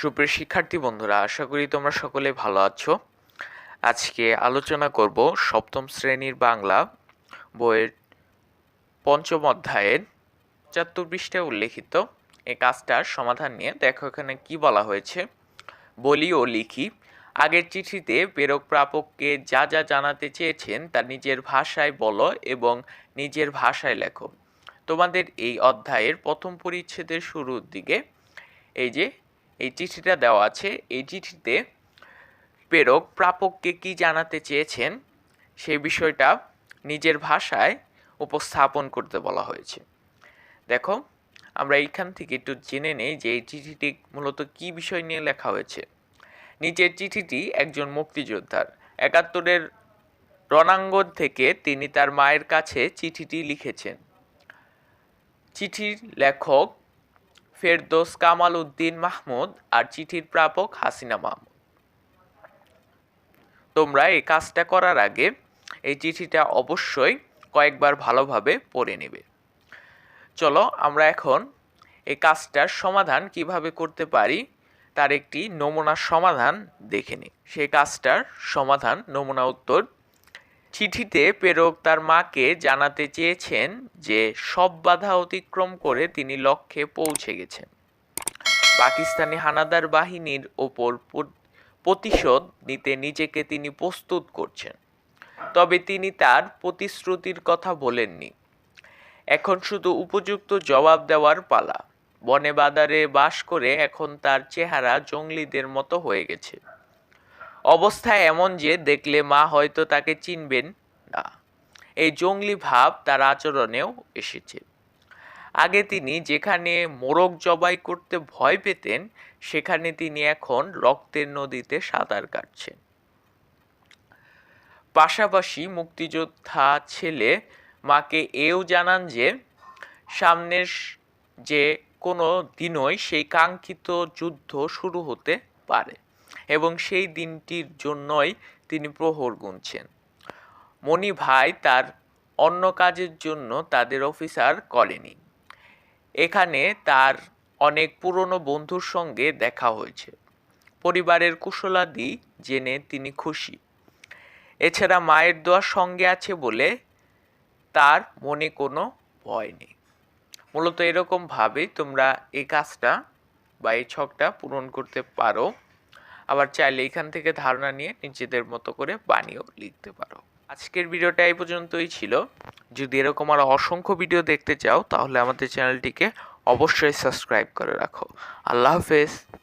সুপ্রিয় শিক্ষার্থী বন্ধুরা, আশা করি তোমরা সকলে ভালো আছো। আজকে আলোচনা করব সপ্তম শ্রেণির বাংলা বইয়ের পঞ্চম অধ্যায়ের পঁচাত্তর পৃষ্ঠায় উল্লেখিত। এই কাজটার সমাধান নিয়ে দেখো এখানে কি বলা হয়েছে। বলি ও লিখি। আগের চিঠিতে প্রেরক প্রাপককে যা যা জানাতে চেয়েছেন তা নিজের ভাষায় বলো এবং নিজের ভাষায় লেখো। তোমাদের এই অধ্যায়ের প্রথম পরিচ্ছেদের শুরুর দিকে এই যে এই চিঠিটা দেওয়া আছে। এই চিঠিতে প্রেরক প্রাপককে কি জানাতে চেয়েছেন সেই বিষয়টা নিজের ভাষায় উপস্থাপন করতে বলা হয়েছে। দেখো, আমরা এইখান থেকে একটু জেনে নেই যে এই চিঠিটি মূলত কি বিষয় নিয়ে লেখা হয়েছে। নিচের চিঠিটি একজন মুক্তিযোদ্ধার। একাত্তরের রণাঙ্গন থেকে তিনি তার মায়ের কাছে চিঠিটি লিখেছেন। চিঠির লেখক ফেরদোস কামাল উদ্দিন মাহমুদ আর চিঠির প্রাপক হাসিনা মাহমুদ। তোমরা এই কাজটা করার আগে এই চিঠিটা অবশ্যই কয়েকবার ভালোভাবে পড়ে নেবে। চলো আমরা এখন এই কাজটার সমাধান কীভাবে করতে পারি তার একটি নমুনা সমাধান দেখে নিই। সেই কাজটার সমাধান, নমুনা উত্তর চিঠিতে প্রেরক তার মাকে জানাতে চেয়েছেন যে সব বাধা অতিক্রম করে তিনি লক্ষ্যে পৌঁছে গেছেন। পাকিস্তানি হানাদার বাহিনীর ওপর প্রতিশোধ নিতে নিজেকে তিনি প্রস্তুত করছেন। তবে তিনি তার প্রতিশ্রুতির কথা বলেননি। এখন শুধু উপযুক্ত জবাব দেওয়ার পালা। বনে বাদারে বাস করে এখন তার চেহারা জঙ্গলিদের মতো হয়ে গেছে। অবস্থা এমন যে দেখলে মা হয়তো তাকে চিনবেন না। এই জঙ্গলি ভাব তার আচরণেও এসেছে। আগে তিনি যেখানে মোরগ জবাই করতে ভয় পেতেন, সেখানে তিনি এখন রক্তের নদীতে সাঁতার কাটছেন। পাশাপাশি মুক্তিযোদ্ধা ছেলে মাকে এও জানান যে, সামনের যে কোনো দিনই সেই কাঙ্ক্ষিত যুদ্ধ শুরু হতে পারে। এবং সেই দিনটির জন্যই তিনি প্রহর গুনছেন। মণি ভাই তার অন্য কাজের জন্য তাদের অফিসার করেনি এখানে তার অনেক পুরনো বন্ধুর সঙ্গে দেখা হয়েছে। পরিবারের কুশলাদি জেনে তিনি খুশি। এছাড়া মায়ের দোয়ার সঙ্গে আছে বলে তার মনে কোনো ভয় নেই। মূলত এরকমভাবেই তোমরা এই কাজটা বা এই ছকটা পূরণ করতে পারো। আবার চাইলে এখান থেকে ধারণা নিয়ে নিজেদের মতো করে বানিয়েও লিখতে পারো। আজকের ভিডিওটা এই পর্যন্তই ছিল। যদি এরকম আরও অসংখ্য ভিডিও দেখতে চাও, তাহলে আমাদের চ্যানেলটিকে অবশ্যই সাবস্ক্রাইব করে রাখো। আল্লাহ হাফেজ।